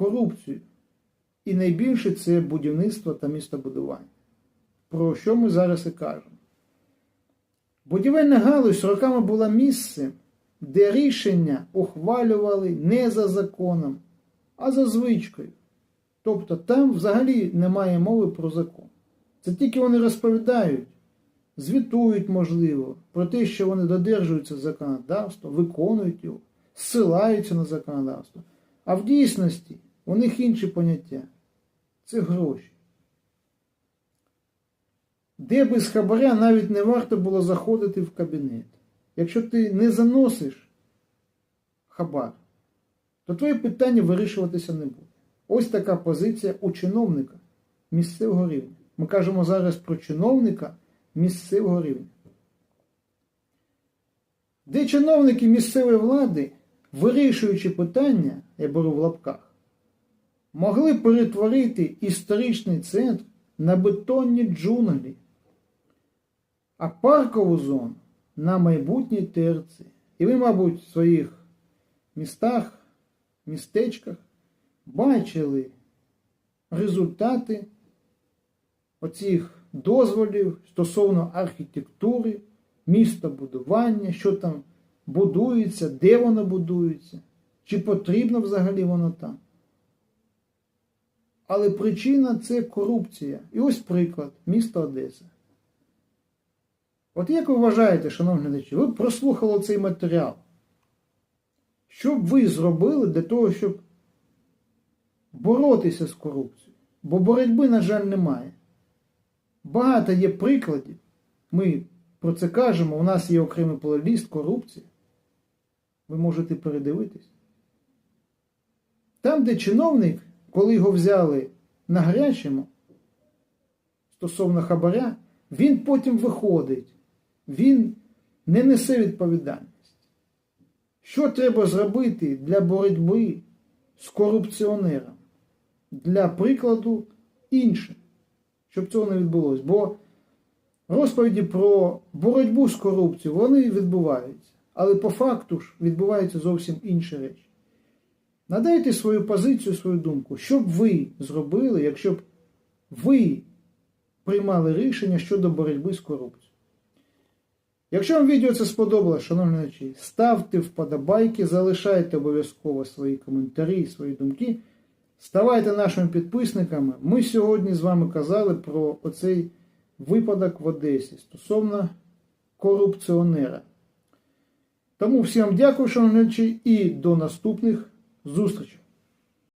корупцію. І найбільше це будівництво та містобудування. Про що ми зараз і кажемо. Будівельна галузь роками була місцем, де рішення ухвалювали не за законом, а за звичкою. Тобто там взагалі немає мови про закон. Це тільки вони розповідають, звітують, можливо, про те, що вони додержуються законодавства, виконують його, ссилаються на законодавство. А в дійсності у них інші поняття. Це гроші. Де без хабаря навіть не варто було заходити в кабінет. Якщо ти не заносиш хабар, то твоє питання вирішуватися не буде. Ось така позиція у чиновника місцевого рівня. Ми кажемо зараз про чиновника місцевого рівня. Де чиновники місцевої влади, вирішуючи питання, я беру в лапках, могли перетворити історичний центр на бетонні джунглі, а паркову зону на майбутній терці. І ви, мабуть, в своїх містах, містечках бачили результати оцих дозволів стосовно архітектури, містобудування, що там будується, де воно будується, чи потрібно взагалі воно там. Але причина це корупція. І ось приклад міста Одеса. От як ви вважаєте, шановні глядачі, ви прослухали цей матеріал? Що б ви зробили для того, щоб боротися з корупцією? Бо боротьби, на жаль, немає. Багато є прикладів. Ми про це кажемо. У нас є окремий плейліст корупції. Ви можете передивитись. Там, де чиновник, коли його взяли на гарячому стосовно хабаря, він потім виходить, він не несе відповідальність. Що треба зробити для боротьби з корупціонером? Для прикладу іншим, щоб цього не відбулося. Бо розповіді про боротьбу з корупцією, вони відбуваються. Але по факту ж відбуваються зовсім інші речі. Надайте свою позицію, свою думку, що б ви зробили, якщо б ви приймали рішення щодо боротьби з корупцією. Якщо вам відео це сподобалось, шановні глядачі, ставте вподобайки, залишайте обов'язково свої коментарі, свої думки. Ставайте нашими підписниками. Ми сьогодні з вами казали про оцей випадок в Одесі стосовно корупціонера. Тому всім дякую, шановні глядачі, і до наступних зустрічей.